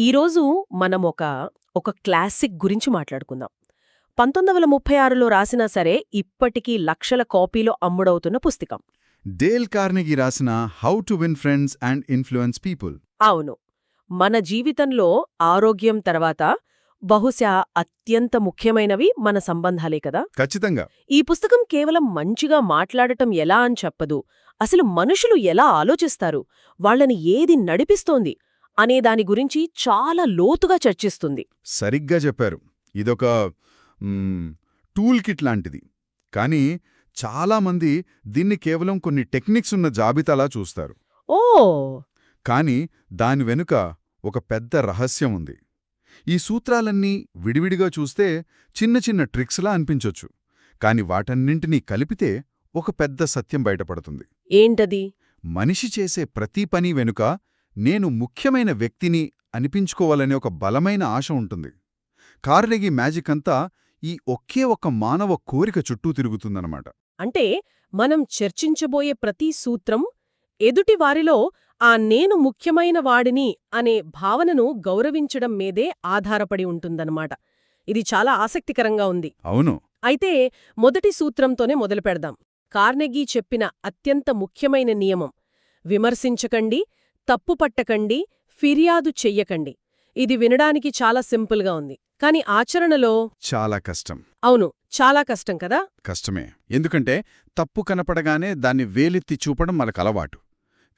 ఈరోజు మనం ఒక ఒక క్లాసిక్ గురించి మాట్లాడుకుందాం. పంతొమ్మిది వందల ముప్పై ఆరులో రాసినా సరే ఇప్పటికీ లక్షల కాపీలో అమ్ముడవుతున్న పుస్తకం. డేల్ కార్నెగీ రాసిన how to win friends and influence people. అవును. మన జీవితంలో ఆరోగ్యం తర్వాత బహుశా అత్యంత ముఖ్యమైనవి మన సంబంధాలే కదా? ఖచ్చితంగా. ఈ పుస్తకం కేవలం మంచిగా మాట్లాడటం ఎలా అని చెప్పదు. అసలు మనుషులు ఎలా ఆలోచిస్తారు? వాళ్ళని ఏది నడిపిస్తోంది? అనే దాని గురించి చాలా లోతుగా చర్చిస్తుంది. సరిగ్గా చెప్పారు. ఇదొక టూల్ కిట్ లాంటిది. కానీ చాలామంది దీన్ని కేవలం కొన్ని టెక్నిక్స్ ఉన్న జాబితాలా చూస్తారు. ఓ! కానీ దాని వెనుక ఒక పెద్ద రహస్యం ఉంది. ఈ సూత్రాలన్నీ విడివిడిగా చూస్తే చిన్న చిన్న ట్రిక్స్లా అనిపించొచ్చు. కాని వాటన్నింటినీ కలిపితే ఒక పెద్ద సత్యం బయటపడుతుంది. ఏంటది? మనిషి చేసే ప్రతి పని వెనుక నేను ముఖ్యమైన వ్యక్తిని అనిపించుకోవాలనే ఒక బలమైన ఆశ ఉంటుంది. కార్నెగీ మ్యాజిక్ అంతా ఈ ఒకే ఒక్క మానవ కోరిక చుట్టూ తిరుగుతుందన్నమాట. అంటే మనం చర్చించబోయే ప్రతి సూత్రం ఎదుటి వారిలో ఆ నేను ముఖ్యమైన వాడిని అనే భావనను గౌరవించడం మీదే ఆధారపడి ఉంటుందన్నమాట. ఇది చాలా ఆసక్తికరంగా ఉంది. అవును. అయితే మొదటి సూత్రంతోనే మొదలుపెడదాం. కార్నెగీ చెప్పిన అత్యంత ముఖ్యమైన నియమం విమర్శించకండి తప్పుపట్టకండి ఫిర్యాదు చెయ్యకండి. ఇది వినడానికి చాలా సింపుల్గా ఉంది. కాని ఆచరణలో చాలా కష్టం. అవును చాలా కష్టం కదా? కష్టమే. ఎందుకంటే తప్పు కనపడగానే దాన్ని వేలెత్తి చూపడం మనకు అలవాటు.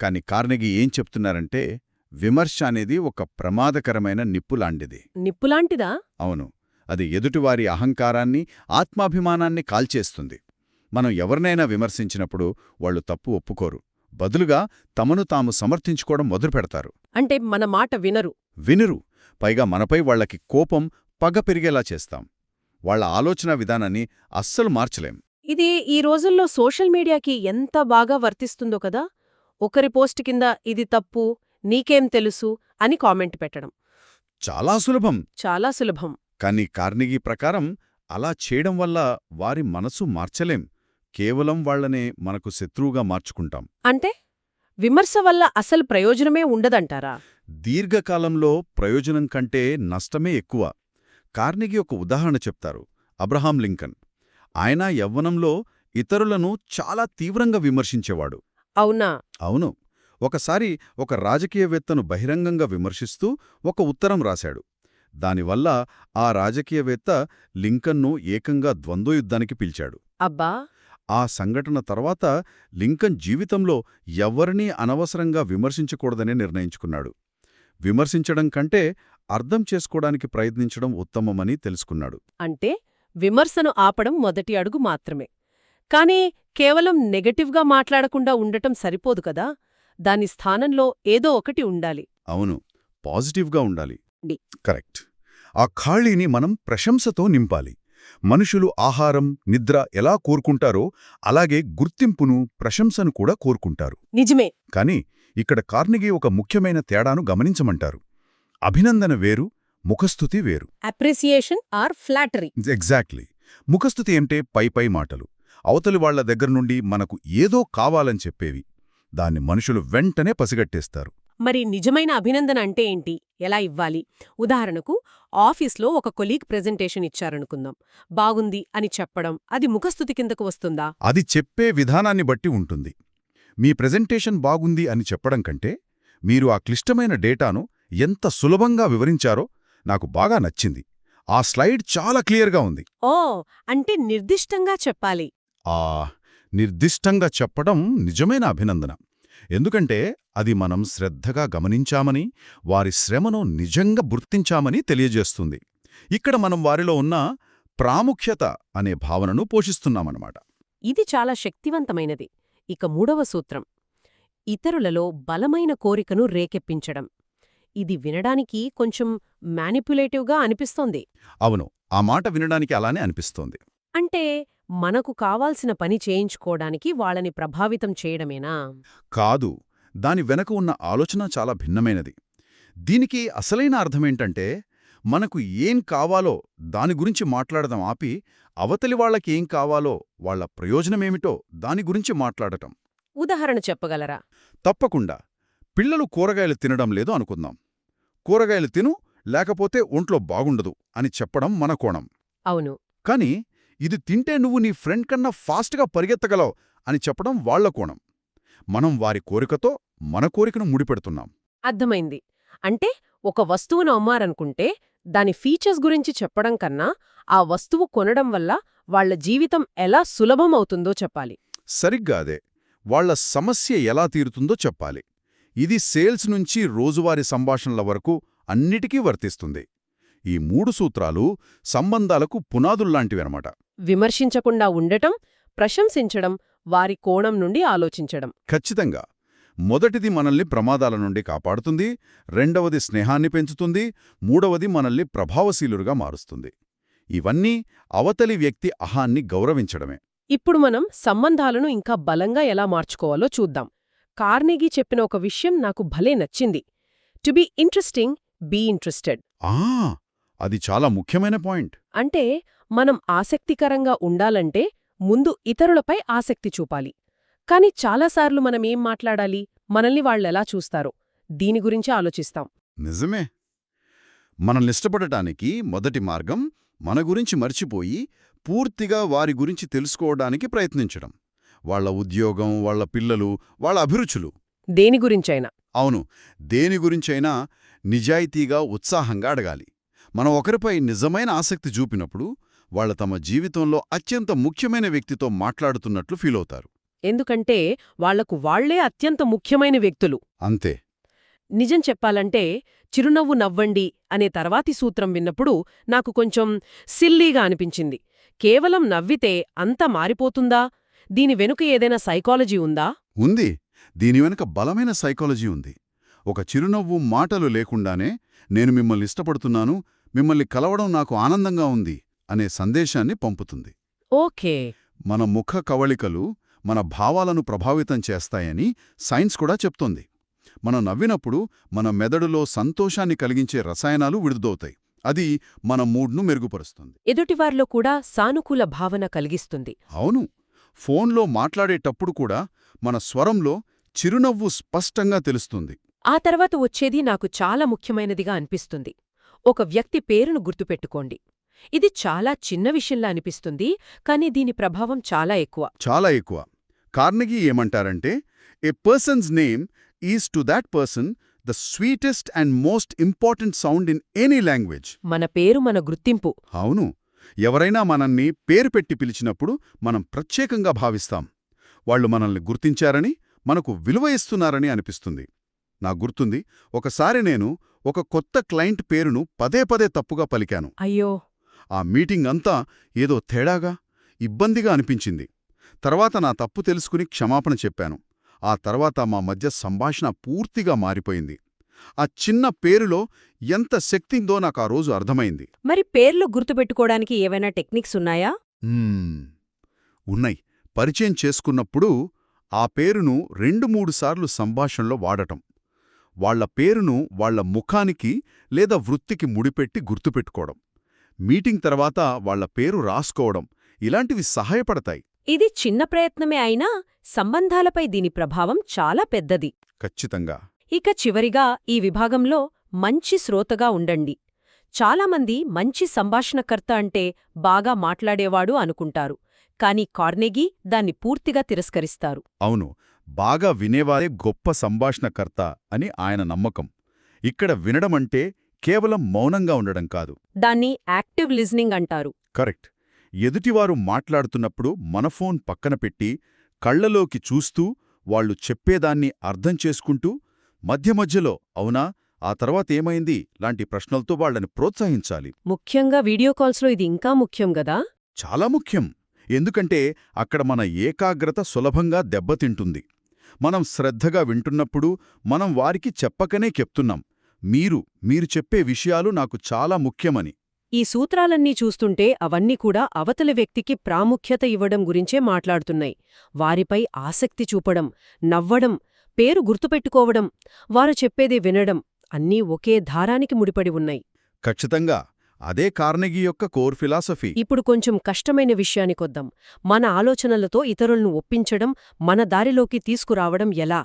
కాని కార్నెగీ ఏం చెప్తున్నారంటే విమర్శ అనేది ఒక ప్రమాదకరమైన నిప్పులాంటిది నిప్పులాంటిదా అవును. అది ఎదుటివారి అహంకారాన్ని ఆత్మాభిమానాన్ని కాల్చేస్తుంది. మనం ఎవరినైనా విమర్శించినప్పుడు వాళ్ళు తప్పు ఒప్పుకోరు. బదులుగా తమను తాము సమర్థించుకోవడం మొదలుపెడతారు. అంటే మన మాట వినరు. వినురు. పైగా మనపై వాళ్ళకి కోపం పగ పెరిగేలా చేస్తాం. వాళ్ళ ఆలోచనా విధానాన్ని అస్సలు మార్చలేం. ఇది ఈ రోజుల్లో సోషల్ మీడియాకి ఎంత బాగా వర్తిస్తుందో కదా? ఒకరి పోస్ట్ కింద ఇది తప్పు నీకేం తెలుసు అని కామెంట్ పెట్టడం. చాలా సులభం. చాలా సులభం. కానీ కార్నిగీ ప్రకారం అలా చేయడం వల్ల వారి మనసు మార్చలేం. కేవలం వాళ్ళనే మనకు శత్రువుగా మార్చుకుంటాం. అంటే విమర్శ వల్ల అసలు ప్రయోజనమే ఉండదంటారా? దీర్ఘకాలంలో ప్రయోజనం కంటే నష్టమే ఎక్కువ. కార్నిగి ఒక ఉదాహరణ చెప్తారు. Abraham Lincoln. ఆయన యవ్వనంలో ఇతరులను చాలా తీవ్రంగా విమర్శించేవాడు. అవునా? అవును. ఒకసారి ఒక రాజకీయవేత్తను బహిరంగంగా విమర్శిస్తూ ఒక ఉత్తరం రాశాడు. దానివల్ల ఆ రాజకీయవేత్త లింకన్ను ఏకంగా ద్వంద్వయుద్ధానికి పిలిచాడు. అబ్బా! ఆ సంఘటన తర్వాత లింకన్ జీవితంలో ఎవ్వరినీ అనవసరంగా విమర్శించకూడదనే నిర్ణయించుకున్నాడు. విమర్శించడం కంటే అర్థం చేసుకోవడానికి ప్రయత్నించడం ఉత్తమమని తెలుసుకున్నాడు. అంటే విమర్శను ఆపడం మొదటి అడుగు మాత్రమే. కానీ కేవలం నెగటివ్గా మాట్లాడకుండా ఉండటం సరిపోదు కదా దాని స్థానంలో ఏదో ఒకటి ఉండాలి. అవును పాజిటివ్గా ఉండాలి. కరెక్ట్. ఆ ఖాళీని మనం ప్రశంసతో నింపాలి. మనుషులు ఆహారం నిద్ర ఎలా కోరుకుంటారో అలాగే గుర్తింపును ప్రశంసను కూడా కోరుకుంటారు. నిజమే. కాని ఇక్కడ కార్నిగి ఒక ముఖ్యమైన తేడాను గమనించమంటారు. అభినందన వేరు ముఖస్థుతి వేరు. Appreciation or flattery. ఎగ్జాక్ట్లీ. ముఖస్థుతి అంటే పై పై మాటలు. అవతలి వాళ్ళ దగ్గర నుండి మనకు ఏదో కావాలని చెప్పేవి. దాన్ని మనుషులు వెంటనే పసిగట్టేస్తారు. మరి నిజమైన అభినందన అంటే ఏంటి? ఎలా ఇవ్వాలి? ఉదాహరణకు ఆఫీస్లో ఒక కొలీగ్ ప్రెజెంటేషన్ ఇచ్చారనుకుందాం. బాగుంది అని చెప్పడం అది ముఖస్థుతి కిందకు వస్తుందా? అది చెప్పే విధానాన్ని బట్టి ఉంటుంది. మీ ప్రెజెంటేషన్ బాగుంది అని చెప్పడం కంటే మీరు ఆ క్లిష్టమైన డేటాను ఎంత సులభంగా వివరించారో నాకు బాగా నచ్చింది. ఆ స్లైడ్ చాలా క్లియర్గా ఉంది. ఓ అంటే నిర్దిష్టంగా చెప్పాలి. ఆ నిర్దిష్టంగా చెప్పడం నిజమైన అభినందన. ఎందుకంటే అది మనం శ్రద్ధగా గమనించామని వారి శ్రమను నిజంగా గుర్తించామని తెలియజేస్తుంది. ఇక్కడ మనం వారిలో ఉన్న ప్రాముఖ్యత అనే భావనను పోషిస్తున్నామన్నమాట. ఇది చాలా శక్తివంతమైనది. ఇక మూడవ సూత్రం. ఇతరులలో బలమైన కోరికను రేకెప్పించడం. ఇది వినడానికి కొంచెం మ్యానిపులేటివ్గా అనిపిస్తోంది. అవును. ఆ మాట వినడానికి అలానే అనిపిస్తోంది. అంటే మనకు కావాల్సిన పని చేయించుకోవడానికి వాళ్ళని ప్రభావితం చేయడమేనా? కాదు. దాని వెనక ఉన్న ఆలోచన చాలా భిన్నమైనది. దీనికి అసలైన అర్థమేంటంటే మనకు ఏం కావాలో దాని గురించి మాట్లాడడం ఆపి అవతలి వాళ్ళకేం కావాలో వాళ్ళ ప్రయోజనమేమిటో దాని గురించి మాట్లాడటం. ఉదాహరణ చెప్పగలరా? తప్పకుండా. పిల్లలు కూరగాయలు తినడం లేదు అనుకుందాం. కూరగాయలు తిను లేకపోతే ఒంట్లో బాగుండదు అని చెప్పడం మన కోణం. అవును. కానీ ఇది తింటే నువ్వు నీ ఫ్రెండ్ కన్నా ఫాస్ట్గా పరిగెత్తగలవు అని చెప్పడం వాళ్ళ కోణం. మనం వారి కోరికతో మన కోరికను ముడిపెడుతున్నాం. అర్థమైంది. అంటే ఒక వస్తువును అమ్మారనుకుంటే దాని ఫీచర్స్ గురించి చెప్పడం కన్నా ఆ వస్తువు కొనడం వల్ల వాళ్ళ జీవితం ఎలా సులభమవుతుందో చెప్పాలి. సరిగ్గా అదే. వాళ్ళ సమస్య ఎలా తీరుతుందో చెప్పాలి. ఇది సేల్స్ నుంచి రోజువారీ సంభాషణల వరకు అన్నిటికీ వర్తిస్తుంది. ఈ మూడు సూత్రాలు సంబంధాలకు పునాదుల్లాంటివన్నమాట. విమర్శించకుండా ఉండటం ప్రశంసించడం వారి కోణం నుండి ఆలోచించడం. ఖచ్చితంగా. మొదటిది మనల్ని ప్రమాదాల నుండి కాపాడుతుంది రెండవది స్నేహాన్ని పెంచుతుంది మూడవది మనల్ని ప్రభావశీలురుగా మారుస్తుంది. ఇవన్నీ అవతలి వ్యక్తి అహాన్ని గౌరవించడమే. ఇప్పుడు మనం సంబంధాలను ఇంకా బలంగా ఎలా మార్చుకోవాలో చూద్దాం. కార్నెగీ చెప్పిన ఒక విషయం నాకు భలే నచ్చింది. To be interesting be interested. ఆ! అది చాలా ముఖ్యమైన పాయింట్. అంటే మనం ఆసక్తికరంగా ఉండాలంటే ముందు ఇతరులపై ఆసక్తి చూపాలి. కాని చాలాసార్లు మనమేం మాట్లాడాలి? మనల్ని వాళ్ళెలా చూస్తారో? దీని గురించి ఆలోచిస్తాం. నిజమే. మనల్నిష్టపడటానికి మొదటి మార్గం మన గురించి మర్చిపోయి పూర్తిగా వారి గురించి తెలుసుకోవడానికి ప్రయత్నించడం. వాళ్ళ ఉద్యోగం వాళ్ళ పిల్లలు వాళ్ళ అభిరుచులు. దేని గురించైనా. అవును. దేని గురించైనా నిజాయితీగా ఉత్సాహంగా అడగాలి. మనం ఒకరిపై నిజమైన ఆసక్తి చూపినప్పుడు వాళ్ళ తమ జీవితంలో అత్యంత ముఖ్యమైన వ్యక్తితో మాట్లాడుతున్నట్లు ఫీలవుతారు ఎందుకంటే వాళ్ళకు వాళ్ళే అత్యంత ముఖ్యమైన వ్యక్తులు. అంతే. నిజం చెప్పాలంటే చిరునవ్వు నవ్వండి అనే తర్వాతి సూత్రం విన్నప్పుడు నాకు కొంచెం సిల్లీగా అనిపించింది. కేవలం నవ్వితే అంత మారిపోతుందా? దీని వెనుక ఏదైనా సైకాలజీ ఉందా? ఉంది. దీని వెనుక బలమైన సైకాలజీ ఉంది. ఒక చిరునవ్వు మాటలు లేకుండానే నేను మిమ్మల్ని ఇష్టపడుతున్నాను మిమ్మల్ని కలవడం నాకు ఆనందంగా ఉంది. అనే సందేశాన్ని పంపుతుంది. ఓకే. మన ముఖ కవళికలు మన భావాలను ప్రభావితం చేస్తాయని సైన్స్ కూడా చెప్తోంది. మనం నవ్వినప్పుడు మన మెదడులో సంతోషాన్ని కలిగించే రసాయనాలు విడుదవుతాయి అది మన మూడ్ను మెరుగుపరుస్తుంది. ఎదుటివారిలో కూడా సానుకూల భావన కలిగిస్తుంది. అవును. ఫోన్లో మాట్లాడేటప్పుడు కూడా మన స్వరంలో చిరునవ్వు స్పష్టంగా తెలుస్తుంది. ఆ తర్వాత వచ్చేది నాకు చాలా ముఖ్యమైనదిగా అనిపిస్తుంది. ఒక వ్యక్తి పేరును గుర్తుపెట్టుకోండి. ఇది చాలా చిన్న విషయంలా అనిపిస్తుంది కానీ దీని ప్రభావం చాలా ఎక్కువ. చాలా ఎక్కువ. కార్నగీ ఏమంటారంటే a person's name is to that person the sweetest and most important sound in any language. మన పేరు మన గుర్తింపు. అవును. ఎవరైనా మనల్ని పేరు పెట్టి పిలిచినప్పుడు మనం ప్రత్యేకంగా భావిస్తాం. వాళ్ళు మనల్ని గుర్తించారని మనకు విలువ ఇస్తున్నారని అనిపిస్తుంది. నా గుర్తుంది ఒకసారి నేను ఒక కొత్త క్లయింట్ పేరును పదే పదే తప్పుగా పలికాను. అయ్యో! ఆ మీటింగ్ అంతా ఏదో తేడాగా ఇబ్బందిగా అనిపించింది. తర్వాత నా తప్పు తెలుసుకుని క్షమాపణ చెప్పాను. ఆ తర్వాత మా మధ్య సంభాషణ పూర్తిగా మారిపోయింది. ఆ చిన్న పేరులో ఎంత శక్తిందో నాకు ఆ రోజు అర్థమైంది. మరి పేర్లు గుర్తుపెట్టుకోవడానికి ఏవైనా టెక్నిక్స్ ఉన్నాయా. ఉన్నాయి. పరిచయం చేసుకున్నప్పుడు ఆ పేరును రెండు మూడు సార్లు సంభాషణలో వాడటం. వాళ్ళ పేరును వాళ్ళ ముఖానికి లేదా వృత్తికి ముడిపెట్టి గుర్తుపెట్టుకోవడం. మీటింగ్ తర్వాత వాళ్ళ పేరు రాసుకోవడం ఇలాంటివి సహాయపడతాయి. ఇది చిన్న ప్రయత్నమే అయినా సంబంధాలపై దీని ప్రభావం చాలా పెద్దది. ఖచ్చితంగా. ఇక చివరిగా ఈ విభాగంలో మంచి శ్రోతగా ఉండండి. చాలామంది మంచి సంభాషణకర్త అంటే బాగా మాట్లాడేవాడు అనుకుంటారు. కాని కార్నెగీ దాన్ని పూర్తిగా తిరస్కరిస్తారు. అవును బాగా వినేవారే గొప్ప సంభాషణకర్త అని ఆయన నమ్మకం. ఇక్కడ వినడమంటే కేవలం మౌనంగా ఉండడం కాదు. దాన్ని యాక్టివ్ లిజనింగ్ అంటారు. కరెక్ట్. ఎదుటివారు మాట్లాడుతున్నప్పుడు మన ఫోన్ పక్కన పెట్టి కళ్ళలోకి చూస్తూ వాళ్ళు చెప్పేదాన్ని అర్థం చేసుకుంటూ మధ్య మధ్యలో అవునా ఆ తర్వాత ఏమైంది లాంటి ప్రశ్నలతో వాళ్ళని ప్రోత్సహించాలి. ముఖ్యంగా వీడియో కాల్స్లో ఇది ఇంకా ముఖ్యం గదా చాలా ముఖ్యం. ఎందుకంటే అక్కడ మన ఏకాగ్రత సులభంగా దెబ్బతింటుంది. మనం శ్రద్ధగా వింటున్నప్పుడు మనం వారికి చెప్పకనే చెప్తున్నాం. మీరు మీరు చెప్పే విషయాలు నాకు చాలా ముఖ్యమని. ఈ సూత్రాలన్నీ చూస్తుంటే అవన్నీ కూడా అవతలి వ్యక్తికి ప్రాముఖ్యత ఇవ్వడం గురించే మాట్లాడుతున్నాయి. వారిపై ఆసక్తి చూపడం నవ్వడం పేరు గుర్తుపెట్టుకోవడం వారు చెప్పేది వినడం అన్నీ ఒకే ధారానికి ముడిపడి ఉన్నాయి. ఖచ్చితంగా. అదే కార్నెగీ యొక్క కోర్ ఫిలాసఫీ. ఇప్పుడు కొంచెం కష్టమైన విషయానికొద్దాం మన ఆలోచనలతో ఇతరులను ఒప్పించడం మన దారిలోకి తీసుకురావడం ఎలా?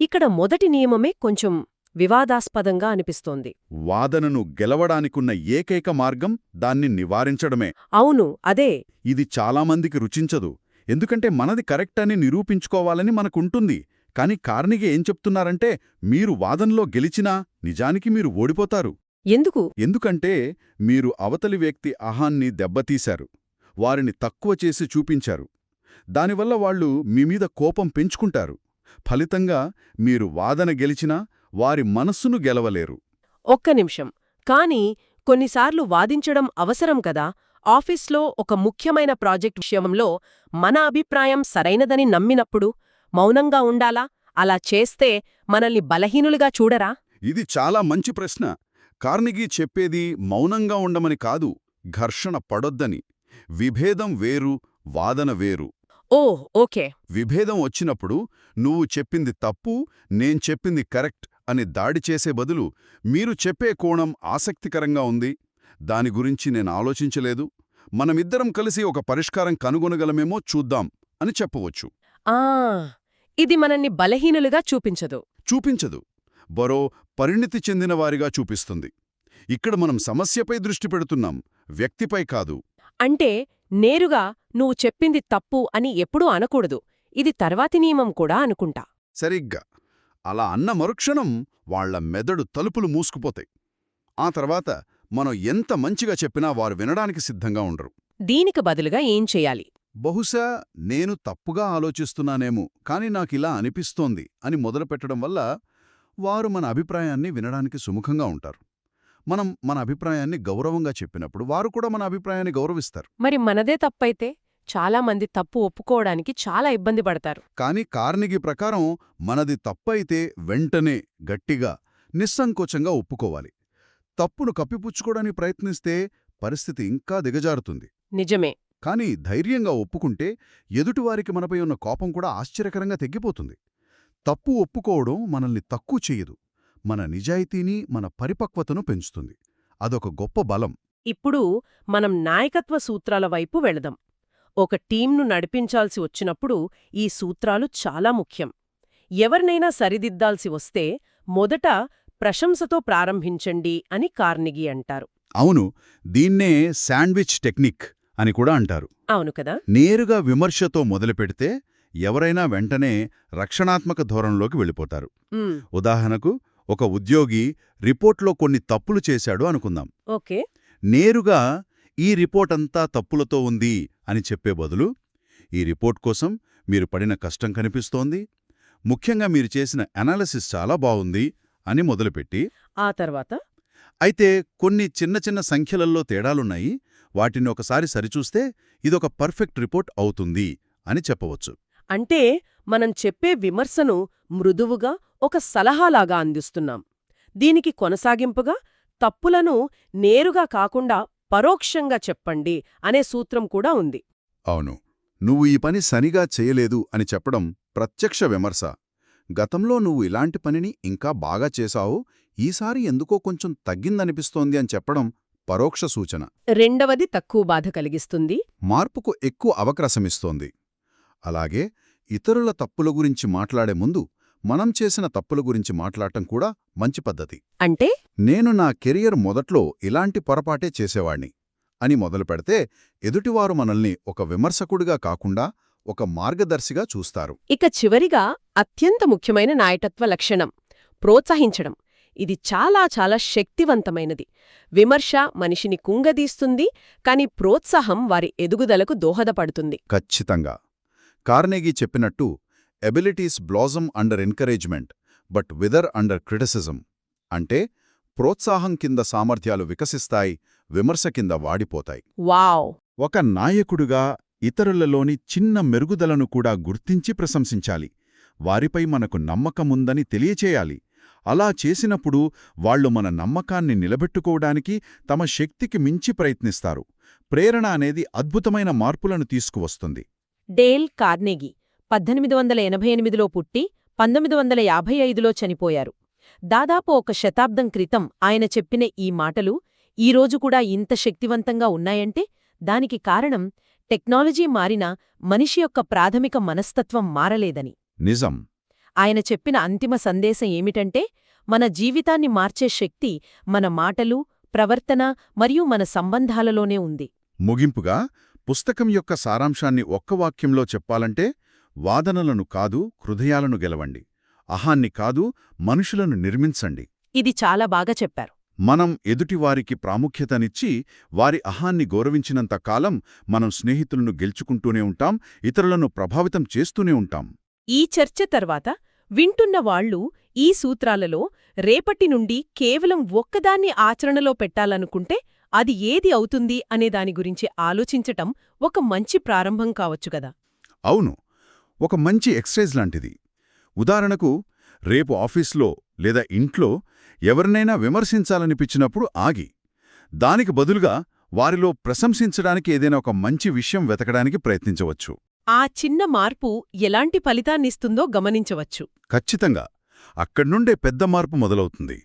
ఇక్కడ మొదటి నియమమే కొంచెం వివాదాస్పదంగా అనిపిస్తోంది. వాదనను గెలవడానికున్న ఏకైక మార్గం దాన్ని నివారించడమే. అవును అదే. ఇది చాలామందికి రుచించదు. ఎందుకంటే మనది కరెక్ట్ అని నిరూపించుకోవాలని మనకుంటుంది. కాని కార్నిగే ఏం చెప్తున్నారంటే మీరు వాదనలో గెలిచినా నిజానికి మీరు ఓడిపోతారు. ఎందుకు? ఎందుకంటే మీరు అవతలి వ్యక్తి అహాన్ని దెబ్బతీశారు. వారిని తక్కువ చేసి చూపించారు. దానివల్ల వాళ్ళు మీ మీద కోపం పెంచుకుంటారు. ఫలితంగా మీరు వాదన గెలిచినా వారి మనస్సును గెలవలేరు. ఒక్క నిమిషం. కానీ కొన్నిసార్లు వాదించడం అవసరం కదా. ఆఫీస్లో ఒక ముఖ్యమైన ప్రాజెక్ట్ విషయంలో మన అభిప్రాయం సరైనదని నమ్మినప్పుడు మౌనంగా ఉండాలా? అలా చేస్తే మనల్ని బలహీనులుగా చూడరా? ఇది చాలా మంచి ప్రశ్న. కార్నిగీ చెప్పేది మౌనంగా ఉండమని కాదు ఘర్షణ పడొద్దని. విభేదం వేరు వాదన వేరు. Oh okay. విభేదం వచ్చినప్పుడు నువ్వు చెప్పింది తప్పు నేను చెప్పింది కరెక్ట్ అని దాడి చేసే బదులు మీరు చెప్పే కోణం ఆసక్తికరంగా ఉంది. దాని గురించి నేను ఆలోచించలేదు. మనమిద్దరం కలిసి ఒక పరిష్కారం కనుగొనగలమేమో చూద్దాం అని చెప్పవచ్చు. ఆ! ఇది మనల్ని బలహీనులుగా చూపించదు. చూపించదు. బరో పరిణితి చెందినవారిగా చూపిస్తుంది. ఇక్కడ మనం సమస్యపై దృష్టి పెడుతున్నాం వ్యక్తిపై కాదు. అంటే నేరుగా నువ్వు చెప్పింది తప్పు అని ఎప్పుడూ అనకూడదు. ఇది తర్వాతి నియమం కూడా అనుకుంటా. సరిగ్గా. అలా అన్న మరుక్షణం వాళ్ళ మెదడు తలుపులు మూసుకుపోతాయి. ఆ తర్వాత మనం ఎంత మంచిగా చెప్పినా వారు వినడానికి సిద్ధంగా ఉండరు. దీనికి బదులుగా ఏం చేయాలి? బహుశా నేను తప్పుగా ఆలోచిస్తున్నానేమో కాని నాకిలా అనిపిస్తోంది అని మొదలుపెట్టడం వల్ల వారు మన అభిప్రాయాన్ని వినడానికి సుముఖంగా ఉంటారు. మనం మన అభిప్రాయాన్ని గౌరవంగా చెప్పినప్పుడు వారు కూడా మన అభిప్రాయాన్ని గౌరవిస్తారు. మరి మనదే తప్పైతే? చాలా మంది తప్పు ఒప్పుకోవడానికి చాలా ఇబ్బంది పడతారు. కాని కార్నిగి ప్రకారం మనది తప్పైతే వెంటనే గట్టిగా నిస్సంకోచంగా ఒప్పుకోవాలి. తప్పును కప్పిపుచ్చుకోవడానికి ప్రయత్నిస్తే పరిస్థితి ఇంకా దిగజారుతుంది. నిజమే. కానీ ధైర్యంగా ఒప్పుకుంటే ఎదుటివారికి మనపై ఉన్న కోపం కూడా ఆశ్చర్యకరంగా తగ్గిపోతుంది తప్పు ఒప్పుకోవడం మనల్ని తక్కువ చెయ్యదు మన నిజాయితీని మన పరిపక్వతను పెంచుతుంది. అదొక గొప్ప బలం. ఇప్పుడు మనం నాయకత్వ సూత్రాల వైపు వెళదాం. ఒక టీంను నడిపించాల్సి వచ్చినప్పుడు ఈ సూత్రాలు చాలా ముఖ్యం. ఎవరినైనా సరిదిద్దాల్సి వస్తే మొదట ప్రశంసతో ప్రారంభించండి అని కార్నిగి అంటారు. అవును దీన్నే శాండ్విచ్ టెక్నిక్ అని కూడా అంటారు. అవును కదా? నేరుగా విమర్శతో మొదలుపెడితే ఎవరైనా వెంటనే రక్షణాత్మక ధోరణిలోకి వెళ్ళిపోతారు. ఉదాహరణకు ఒక ఉద్యోగి రిపోర్ట్లో కొన్ని తప్పులు చేశాడు అనుకుందాం. ఓకే. నేరుగా ఈ రిపోర్టంతా తప్పులతో ఉంది అని చెప్పే బదులు ఈ రిపోర్ట్ కోసం మీరు పడిన కష్టం కనిపిస్తోంది. ముఖ్యంగా మీరు చేసిన అనాలిసిస్ చాలా బావుంది అని మొదలుపెట్టి ఆ తర్వాత? అయితే కొన్ని చిన్న చిన్న సంఖ్యలలో తేడాలున్నాయి. వాటిని ఒకసారి సరిచూస్తే ఇదొక పర్ఫెక్ట్ రిపోర్ట్ అవుతుంది అని చెప్పవచ్చు. అంటే మనం చెప్పే విమర్శను మృదువుగా ఒక సలహాలాగా అందిస్తున్నాం. దీనికి కొనసాగింపుగా తప్పులను నేరుగా కాకుండా పరోక్షంగా చెప్పండి అనే సూత్రం కూడా ఉంది. అవును. నువ్వు ఈ పని సరిగా చేయలేదు అని చెప్పడం ప్రత్యక్ష విమర్శ. గతంలో నువ్వు ఇలాంటి పనిని ఇంకా బాగా చేశావు ఈసారి ఎందుకో కొంచెం తగ్గిందనిపిస్తోంది అని చెప్పడం పరోక్ష సూచన. రెండవది తక్కువ బాధ కలిగిస్తుంది. మార్పుకు ఎక్కువ అవకాశమిస్తోంది అలాగే ఇతరుల తప్పుల గురించి మాట్లాడే ముందు మనం చేసిన తప్పుల గురించి మాట్లాడటం కూడా మంచి పద్ధతి. అంటే? నేను నా కెరియర్ మొదట్లో ఇలాంటి పొరపాటే చేసేవాణ్ణి అని మొదలుపెడితే ఎదుటివారు మనల్ని ఒక విమర్శకుడిగా కాకుండా ఒక మార్గదర్శిగా చూస్తారు. ఇక చివరిగా అత్యంత ముఖ్యమైన నాయకత్వ లక్షణం ప్రోత్సహించడం. ఇది చాలా చాలా శక్తివంతమైనది. విమర్శ మనిషిని కుంగదీస్తుంది కాని ప్రోత్సాహం వారి ఎదుగుదలకు దోహదపడుతుంది. ఖచ్చితంగా. కార్నెగీ చెప్పినట్టు abilities blossom under encouragement but wither under criticism అంటే ప్రోత్సాహం కింద సామర్థ్యాలు వికసిస్తాయి విమర్శ కింద వాడిపోతాయి. వావ్! ఒక నాయకుడుగా ఇతరులలోని చిన్న మెరుగుదలను కూడా గుర్తించి ప్రశంసించాలి. వారిపై మనకు నమ్మకముందని తెలియచేయాలి. అలా చేసినప్పుడు వాళ్ళు మన నమ్మకాన్ని నిలబెట్టుకోవడానికి తమ శక్తికి మించి ప్రయత్నిస్తారు. ప్రేరణ అనేది అద్భుతమైన మార్పులను తీసుకువస్తుంది. డేల్ కార్నెగీ పద్దెనిమిది వందల ఎనభై ఎనిమిదిలో పుట్టి పంతొమ్మిది వందల యాభై ఐదులో చనిపోయారు. దాదాపు ఒక శతాబ్దం క్రితం ఆయన చెప్పిన ఈ మాటలు ఈరోజు కూడా ఇంత శక్తివంతంగా ఉన్నాయంటే దానికి కారణం టెక్నాలజీ మారినా మనిషి యొక్క ప్రాథమిక మనస్తత్వం మారలేదని. నిజం. ఆయన చెప్పిన అంతిమ సందేశం ఏమిటంటే మన జీవితాన్ని మార్చే శక్తి మన మాటలు ప్రవర్తన మరియు మన సంబంధాలలోనే ఉంది. ముగింపుగా పుస్తకం యొక్క సారాంశాన్ని ఒక్క వాక్యంలో చెప్పాలంటే వాదనలను కాదు హృదయాలను గెలవండి. అహాన్ని కాదు మనుషులను నిర్మించండి. ఇది చాలా బాగా చెప్పారు. మనం ఎదుటివారికి ప్రాముఖ్యతనిచ్చి వారి అహాన్ని గౌరవించినంత కాలం మనం స్నేహితులను గెలుచుకుంటూనే ఉంటాం ఇతరులను ప్రభావితం చేస్తూనే ఉంటాం. ఈ చర్చ తర్వాత వింటున్న వాళ్ళు ఈ సూత్రాలలో రేపటి నుండి కేవలం ఒక్కదాన్ని ఆచరణలో పెట్టాలనుకుంటే అది ఏది అవుతుంది అనే దాని గురించి ఆలోచించటం ఒక మంచి ప్రారంభం కావచ్చు గదా అవును. ఒక మంచి ఎక్సర్సైజ్ లాంటిది. ఉదాహరణకు రేపు ఆఫీస్లో లేదా ఇంట్లో ఎవరినైనా విమర్శించాలనిపించినప్పుడు ఆగి దానికి బదులుగా వారిలో ప్రశంసించడానికి ఏదైనా ఒక మంచి విషయం వెతకడానికి ప్రయత్నించవచ్చు. ఆ చిన్న మార్పు ఎలాంటి ఫలితాన్నిస్తుందో గమనించవచ్చు. ఖచ్చితంగా. అక్కడ్నుండే పెద్ద మార్పు మొదలవుతుంది.